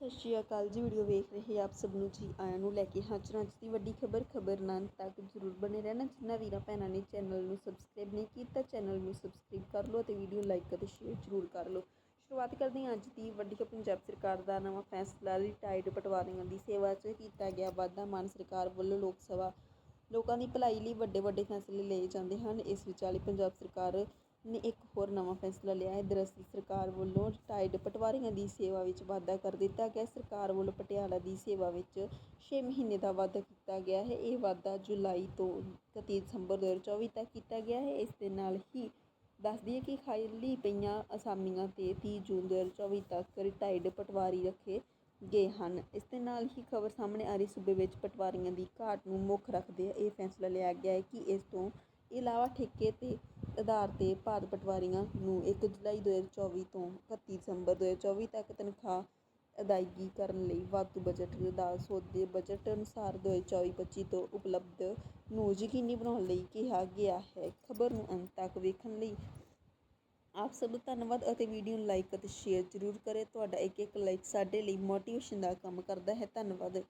ਸਤਿ ਸ਼੍ਰੀ ਅਕਾਲ ਜੀ, ਵੀਡੀਓ ਵੇਖ ਰਹੇ ਆਪ ਸਭ ਨੂੰ ਜੀ, ਆਇਆਂ ਨੂੰ ਲੈ ਕੇ ਹਾਜ਼ਰ ਅੱਜ ਦੀ ਵੱਡੀ ਖਬਰ ਖਬਰ ਨਾਲ ਤੱਕ ਜ਼ਰੂਰ ਬਣੇ ਰਹਿਣਾ। ਜਿਨ੍ਹਾਂ ਵੀਰਾਂ ਭੈਣਾਂ ਨੇ ਚੈਨਲ ਨੂੰ ਸਬਸਕ੍ਰਾਈਬ ਨਹੀਂ ਕੀਤਾ, ਚੈਨਲ ਨੂੰ ਸਬਸਕ੍ਰਾਈਬ ਕਰ ਲਓ ਤੇ ਵੀਡੀਓ ਲਾਈਕ ਅਤੇ ਸ਼ੇਅਰ ਜ਼ਰੂਰ ਕਰ ਲਓ। ਸ਼ੁਰੂਆਤ ਕਰਦੇ ਹਾਂ ਅੱਜ ਦੀ ਵੱਡੀ ਖਬਰ, ਪੰਜਾਬ ਸਰਕਾਰ ਦਾ ਨਵਾਂ ਫੈਸਲਾ, ਰਿਟਾਇਰਡ ਪਟਵਾਰੀਆਂ ਦੀ ਸੇਵਾ 'ਚ ਕੀਤਾ ਗਿਆ ਵਾਧਾ। ਮਾਨ ਸਰਕਾਰ ਵੱਲੋਂ ਲੋਕ ਸਭਾ, ਲੋਕਾਂ ਦੀ ਭਲਾਈ ਲਈ ਵੱਡੇ ਵੱਡੇ ਫੈਸਲੇ ਲਏ ਜਾਂਦੇ ਹਨ। ਇਸ ਵਿਚਾਲੇ ਪੰਜਾਬ ਸਰਕਾਰ ਨੇ ਇੱਕ ਹੋਰ ਨਵਾਂ ਫੈਸਲਾ ਲਿਆ ਹੈ। ਦਰਅਸਲ ਸਰਕਾਰ ਵੱਲੋਂ ਰਿਟਾਇਰਡ ਪਟਵਾਰੀਆਂ ਦੀ ਸੇਵਾ ਵਿੱਚ ਵਾਧਾ ਕਰ ਦਿੱਤਾ ਗਿਆ। ਸਰਕਾਰ ਵੱਲੋਂ ਪਟਿਆਲਾ ਦੀ ਸੇਵਾ ਵਿੱਚ 6 ਮਹੀਨੇ ਦਾ ਵਾਧਾ ਕੀਤਾ ਗਿਆ ਹੈ। ਇਹ ਵਾਧਾ ਜੁਲਾਈ ਤੋਂ 31 ਦਸੰਬਰ 2024 ਤੱਕ ਕੀਤਾ ਗਿਆ ਹੈ। ਇਸ ਦੇ ਨਾਲ ਹੀ ਦੱਸ ਦਈਏ ਕਿ ਖਾਲੀ ਪਈਆਂ ਅਸਾਮੀਆਂ ਤੇ 30 ਜੂਨ 2024 ਤੱਕ ਰਿਟਾਇਰਡ ਪਟਵਾਰੀ ਰੱਖੇ ਗਏ ਹਨ। ਇਸ ਦੇ ਨਾਲ ਹੀ ਖਬਰ ਸਾਹਮਣੇ ਆ ਰਹੀ ਸੂਬੇ ਵਿੱਚ ਪਟਵਾਰੀਆਂ ਦੀ ਘਾਟ ਨੂੰ ਮੁੱਖ ਰੱਖਦੇ ਇਹ ਫੈਸਲਾ ਲਿਆ ਗਿਆ ਹੈ ਕਿ ਇਸ ਤੋਂ ਇਲਾਵਾ ਠੇਕੇ ਤੇ ਆਧਾਰ ਤੇ ਭਾਰਤ ਪਟਵਾਰੀਆਂ ਨੂੰ ਇੱਕ ਜੁਲਾਈ 2024 ਤੋਂ 31 ਦਸੰਬਰ 2024 ਤੱਕ ਤਨਖਾਹ ਅਦਾਇਗੀ ਕਰਨ ਲਈ ਵਾਧੂ ਬਜਟ ਦਾ ਸੋਧੇ ਬਜਟ ਅਨੁਸਾਰ 2024-25 ਤੋਂ ਉਪਲਬਧ ਨੂੰ ਯਕੀਨੀ ਬਣਾਉਣ ਲਈ ਕਿਹਾ ਗਿਆ ਹੈ। ਖਬਰ ਨੂੰ ਅੰਤ ਤੱਕ ਵੇਖਣ ਲਈ ਆਪ ਸਭ ਦਾ ਧੰਨਵਾਦ ਅਤੇ ਵੀਡੀਓ ਨੂੰ ਲਾਈਕ ਅਤੇ ਸ਼ੇਅਰ ਜ਼ਰੂਰ ਕਰੇ। ਤੁਹਾਡਾ ਇੱਕ ਇੱਕ ਲਾਈਕ ਸਾਡੇ ਲਈ ਮੋਟੀਵੇਸ਼ਨ ਦਾ ਕੰਮ ਕਰਦਾ ਹੈ। ਧੰਨਵਾਦ।